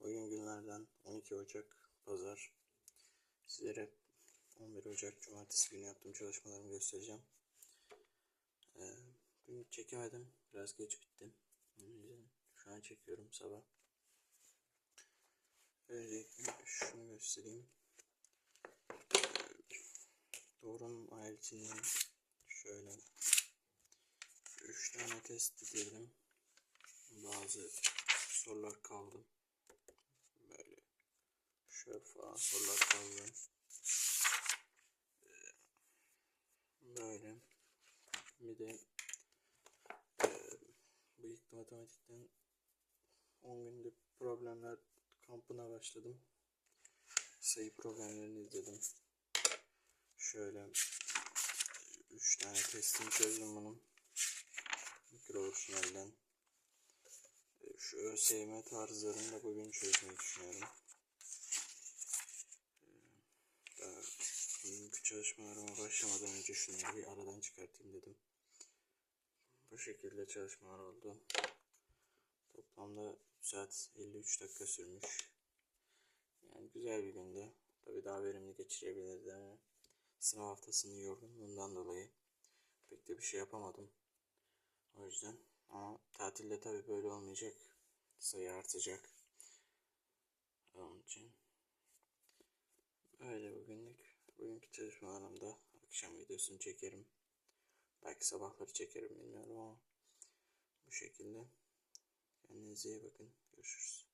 Bugün günlerden 12 Ocak Pazar. Sizlere 11 Ocak Cumartesi günü yaptığım çalışmalarımı göstereceğim. Ee, dün çekemedim. Biraz geç bittim. Şu an çekiyorum sabah. Öncelikle şunu göstereyim. Doğrunun ayrıtını şöyle 3 tane test bitirdim. Bazı sorular kaldı. Şöyle falan sorular kaldı. Ee, Böyle. Bir de e, bıyıklı matematikten 10 günde problemler kampına başladım. Sayı problemlerini izledim. Şöyle 3 tane testini çözdüm bunun. Mikro orijinalden. E, Şu ÖSYM tarzlarını da bugün çözmeyi düşünüyorum. E, Daha bugünkü çalışmalarıma başlamadan önce şunları bir aradan çıkartayım dedim. Bu şekilde çalışmalar oldu. Toplamda 3 saat 53 dakika sürmüş. Yani güzel bir gündü. Tabii daha verimli geçirebilirdi ama sınav haftasının yorgunluğundan dolayı pek de bir şey yapamadım. O yüzden ama tatilde tabii böyle olmayacak. Sayı artacak. Onun için öyle bugünlük. Bugünkü çalışmalarımda akşam videosunu çekerim. Belki sabahları çekerim bilmiyorum ama bu şekilde. Kendinize iyi bakın. Görüşürüz.